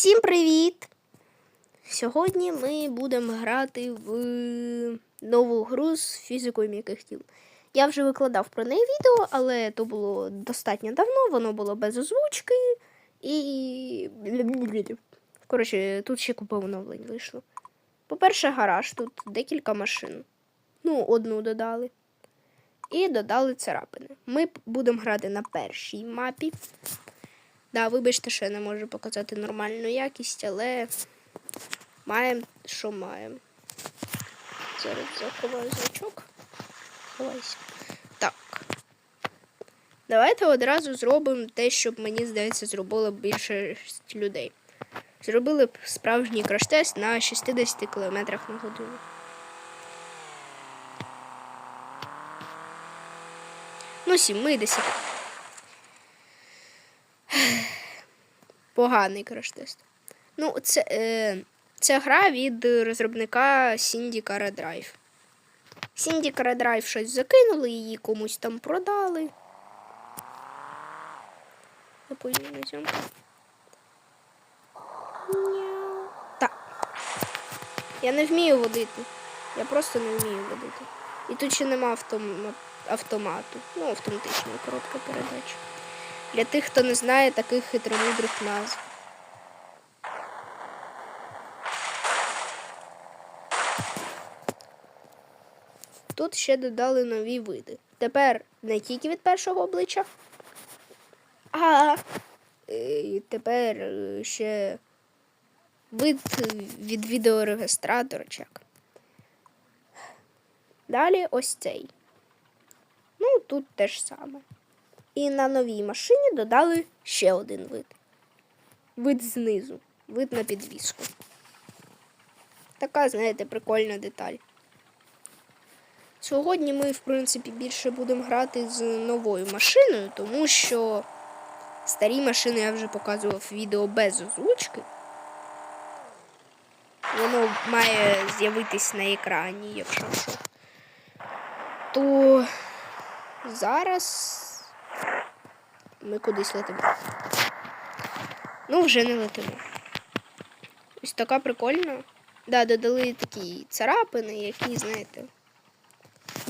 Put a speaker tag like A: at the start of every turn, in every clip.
A: Всім привіт! Сьогодні ми будемо грати в нову гру з фізикою м'яких тіл. Я вже викладав про неї відео, але то було достатньо давно, воно було без озвучки і. Коротше, тут ще купа оновлень вийшло. По-перше, гараж, тут декілька машин. Ну, одну додали. І додали царапини. Ми будемо грати на першій мапі. Да, вибачте, що я не можу показати нормальну якість, але маємо, що маємо. Зараз заховаю значок. Ховайся. Так. Давайте одразу зробимо те, щоб мені здається, зробило більше людей. Зробили б справжній краш-тест на 60 км на годину. Ну, 70. Поганий краш-тест. Ну, це, е, це гра від розробника Cara Drive. Cara Drive щось закинули, її комусь там продали. Так. Я не вмію водити. Я просто не вмію водити. І тут ще нема автом... автомату. Ну, автоматичної коротка передача. Для тих, хто не знає таких хитромудрих назв. Тут ще додали нові види. Тепер не тільки від першого обличчя, а е, тепер е, ще вид від відеорегістратора. чи як. Далі ось цей. Ну, тут те ж саме. І на новій машині додали ще один вид. Вид знизу, вид на підвіску. Така, знаєте, прикольна деталь. Сьогодні ми, в принципі, більше будемо грати з новою машиною, тому що старі машини я вже показував відео без озвучки. Воно має з'явитись на екрані, якщо що. То зараз ми кудись летимо. Ну, вже не летимо. Ось така прикольна. Да, додали такі царапини, які, знаєте,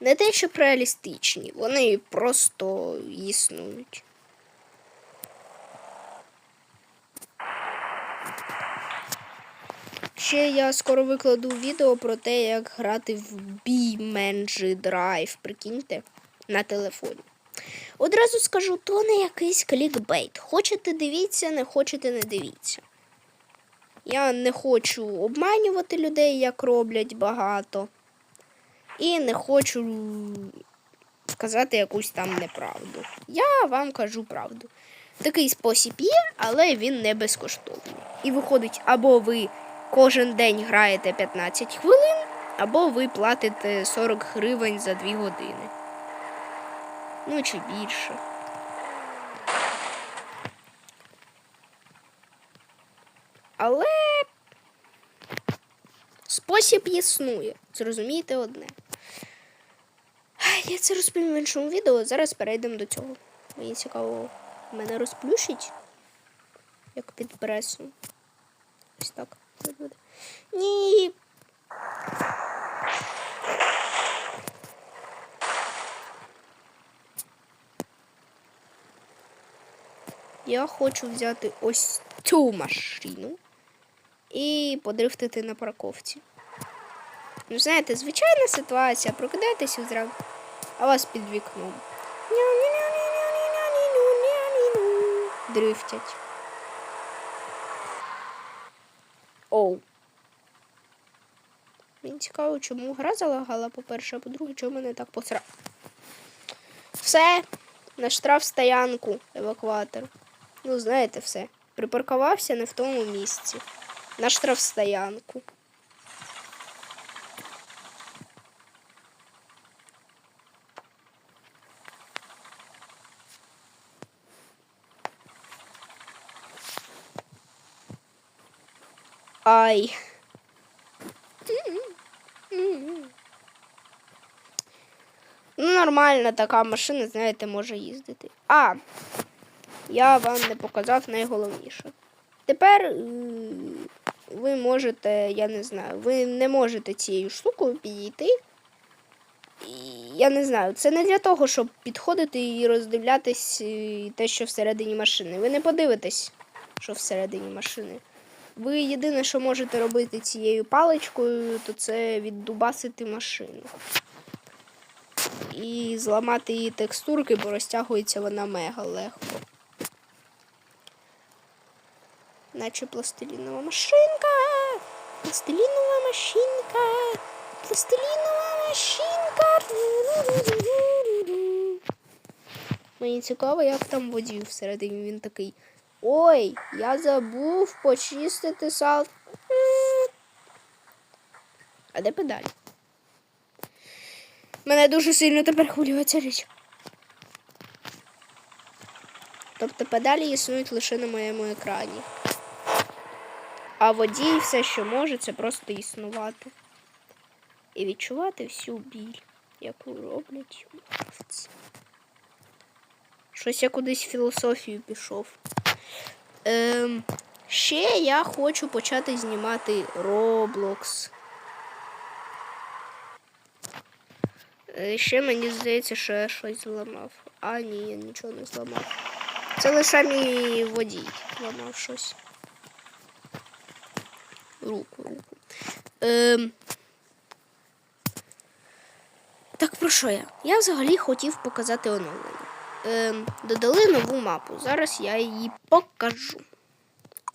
A: не те, що реалістичні, вони просто існують. Ще я скоро викладу відео про те, як грати в BeamNG Drive, прикиньте, на телефоні. Одразу скажу, то не якийсь клікбейт. Хочете дивіться, не хочете не дивіться. Я не хочу обманювати людей, як роблять багато. І не хочу казати якусь там неправду. Я вам кажу правду. Такий спосіб є, але він не безкоштовний. І виходить, або ви кожен день граєте 15 хвилин, або ви платите 40 гривень за 2 години. Ну чи більше. Але спосіб існує. Зрозумійте одне. Я це розповім в іншому відео. Зараз перейдемо до цього. Мені цікаво, мене розплющить, як під пресом. Ось так. Ні. Я хочу взяти ось цю машину і подрифтити на парковці. Ну, знаєте, звичайна ситуація, прокидаєтеся зранку, а вас під вікном. Дрифтять. Оу. Мені цікаво, чому гра залагала, по-перше, а по-друге, чому мене так посра. Все, на штраф стоянку, евакуатор. Ну, знаєте, все. Припаркувався не в тому місці. На штрафстоянку. Ай. Ну, нормальна така машина, знаєте, може їздити. А, я вам не показав найголовніше. тепер е, ви можете, я не знаю, ви не можете цією штукою підійти. Я не знаю, це не для того, щоб підходити і роздивлятись е, те, що всередині машини. Ви не подивитесь, що всередині машини. Ви єдине, що можете робити цією паличкою, то це віддубасити машину. І зламати її текстурки, бо розтягується вона мега легко. Наче пластилінова машинка. Пластилінова машинка. Пластилінова машинка. Мені цікаво, як там водій всередині. Він такий. Ой, я забув почистити сал. А де педаль? Мене дуже сильно тепер хвилює ця річ. Тобто педалі існують лише на моєму екрані. А водій все, що може, це просто існувати. І відчувати всю біль, яку роблять авці. Щось я кудись в філософію пішов. Ем, ще я хочу почати знімати Roblox. Е, Ще мені здається, що я щось зламав. А, ні, я нічого не зламав. Це лише мій водій зламав щось. Руку, руку. Ем... Так про що я? Я взагалі хотів показати оновлення. Ем, додали нову мапу. Зараз я її покажу.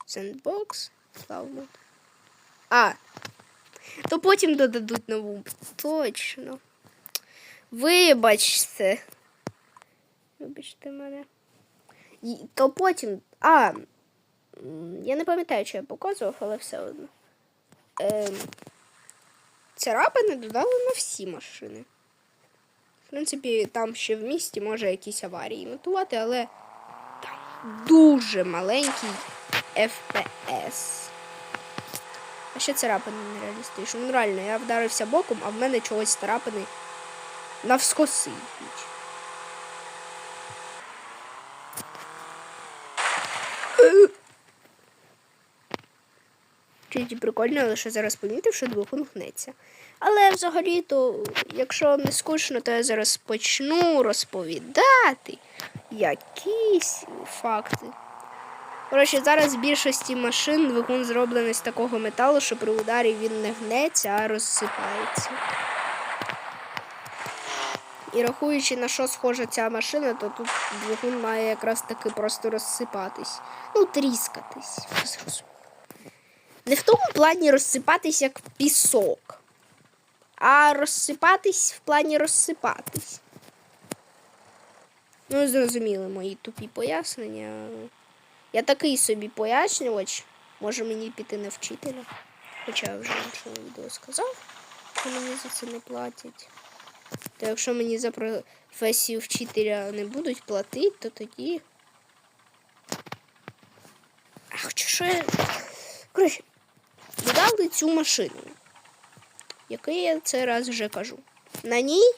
A: Sandbox. Слава. А. То потім додадуть нову. Точно. Вибачте. Вибачте мене. І- То потім. А. Я не пам'ятаю, що я показував, але все одно. Ем, царапини додали на всі машини. В принципі, там ще в місті може якісь аварії нотувати, але там дуже маленький FPS. А ще царапини нереалістично. Ну реально, я вдарився боком, а в мене чогось царапини навскоси йдуть. Тільки прикольно, що зараз помітив, що двигун гнеться. Але взагалі-то, якщо не скучно, то я зараз почну розповідати якісь факти. Коротше, зараз в більшості машин двигун зроблений з такого металу, що при ударі він не гнеться, а розсипається. І рахуючи на що схожа ця машина, то тут двигун має якраз таки просто розсипатись. Ну, тріскатись. Не в тому плані розсипатись, як пісок, а розсипатись в плані розсипатись. Ну, зрозуміли мої тупі пояснення. Я такий собі пояснювач. Може мені піти на вчителя. Хоча вже в іншому відео сказав, що мені за це не платять. То якщо мені за професію вчителя не будуть платити, то тоді. А хоча що я. Коротше, додали цю машину. Який я цей раз вже кажу. На ній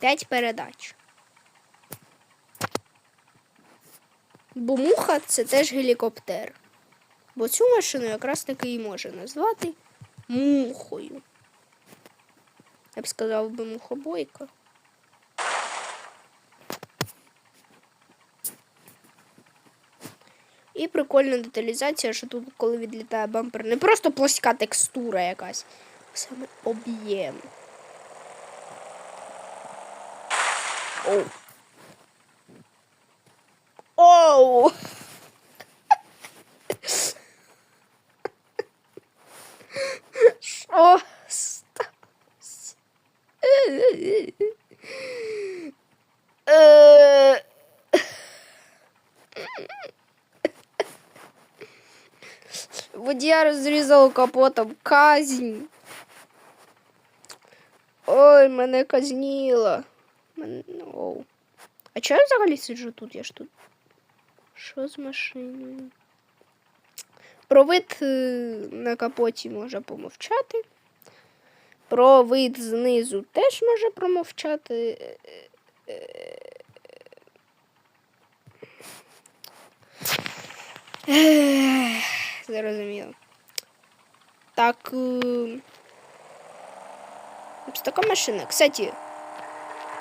A: 5 передач. Бо муха це теж гелікоптер. Бо цю машину якраз таки і може назвати мухою. Я б сказав би мухобойка. І прикольна деталізація, що тут, коли відлітає бампер, не просто плоска текстура якась, а саме об'єм. Оу. Оу! Що сталося? Водія розрізав капотом казнь. Ой, мене казніло. Оу. А чого я взагалі сиджу тут? Я ж тут. Що з машиною? Про вид е, на капоті може помовчати. Про вид знизу теж може промовчати. Е, е, Ех, Зрозуміло. Так. е, Ось така машина. Кстати,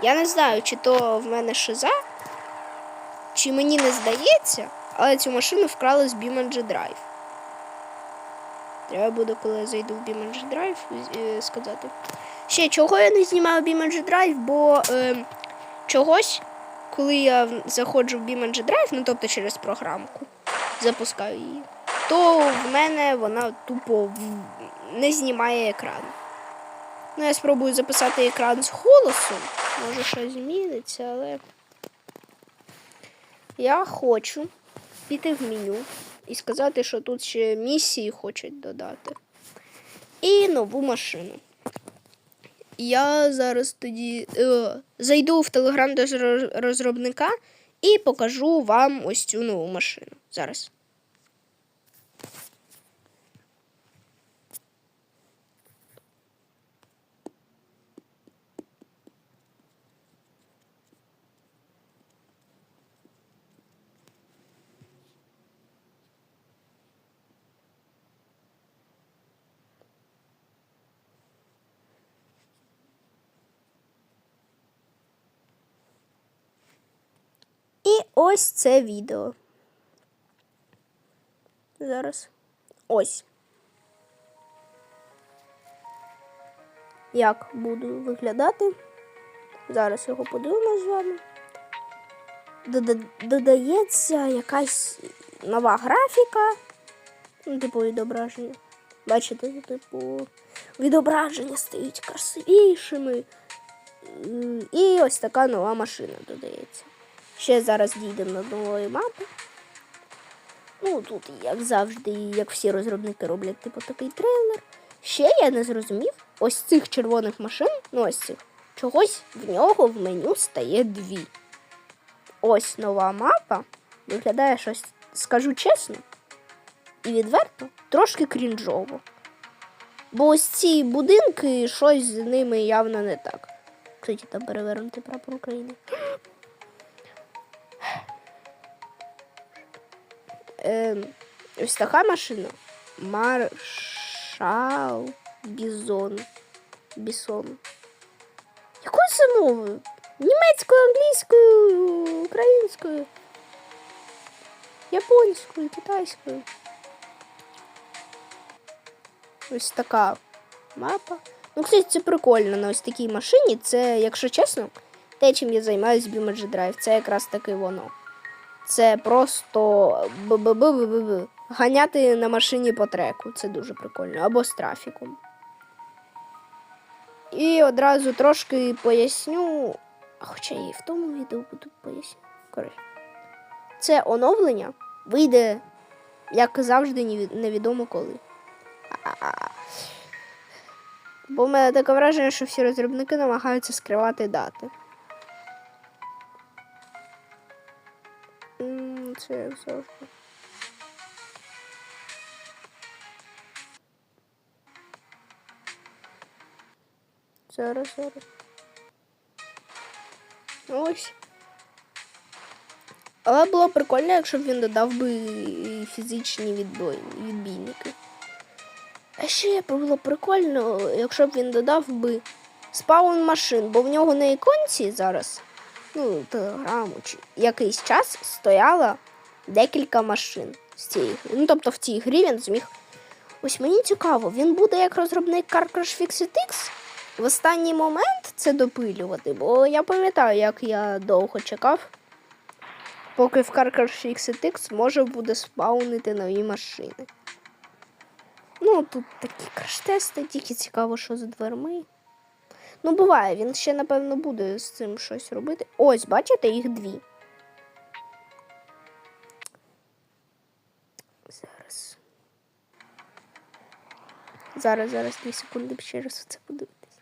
A: я не знаю, чи то в мене шиза, чи мені не здається, але цю машину вкрали з BeamNG Drive. Треба буде, коли я зайду в BeamNG Drive, е, сказати. Ще чого я не знімаю BeamNG Drive, бо е, чогось, коли я заходжу в BeamNG Drive, ну тобто через програмку, запускаю її, то в мене вона тупо не знімає екран. Ну, я спробую записати екран з голосом. Може, щось зміниться, але я хочу піти в меню і сказати, що тут ще місії хочуть додати. І нову машину. Я зараз тоді е, зайду в телеграм до розробника і покажу вам ось цю нову машину. Зараз. І ось це відео. Зараз. Ось. Як буду виглядати. Зараз його подивимось з вами. Дода- Додається якась нова графіка. Ну, типу відображення. Бачите, типу, відображення стають красивішими. І ось така нова машина додається. Ще зараз дійдемо до нової мапи. Ну, тут, як завжди, як всі розробники роблять, типу такий трейлер. Ще я не зрозумів, ось цих червоних машин, ну ось цих, чогось в нього в меню стає дві. Ось нова мапа. Виглядає щось, скажу чесно, і відверто, трошки крінжово. Бо ось ці будинки, щось з ними явно не так. Кстати, там перевернутий прапор України. Ем, ось така машина. Маршал Бізон. Бісон. Якою це мовою? Німецькою, англійською, українською, японською, китайською. Ось така мапа. Ну, кстати, це прикольно на ось такій машині. Це, якщо чесно, те, чим я займаюся в Drive, це якраз таки воно. Це просто б-б-б-б-б. ганяти на машині по треку. Це дуже прикольно. Або з трафіком. І одразу трошки поясню. Хоча і в тому відео буду поясню. Це оновлення вийде, як завжди, невідомо коли. Бо в мене таке враження, що всі розробники намагаються скривати дати. Це завжди. Зараз, зараз. Ось. Але було прикольно, якщо б він додав би фізичні відбой, відбійники. А ще було прикольно, якщо б він додав би спаун машин, бо в нього на іконці зараз, ну, телеграму чи якийсь час стояло декілька машин з цієї. Ну, тобто в цій грі він зміг. Ось мені цікаво, він буде як розробник Car Crash Fixit X в останній момент це допилювати, бо я пам'ятаю, як я довго чекав, поки в Car Crash Fixit X може буде спаунити нові машини. Ну, тут такі краш-тести, тільки цікаво, що за дверми. Ну, буває, він ще, напевно, буде з цим щось робити. Ось, бачите, їх дві. Зараз. Зараз, зараз, дві секунди ще раз це подивитись.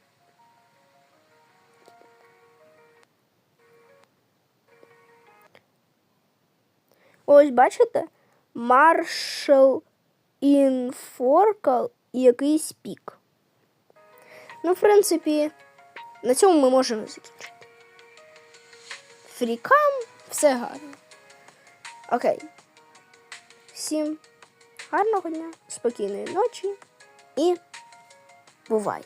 A: Ось, бачите? Marshall Інфоркал і якийсь пік. Ну, в принципі, на цьому ми можемо закінчити. Фрікам все гарно. Окей. Всім гарного дня, спокійної ночі і бувай!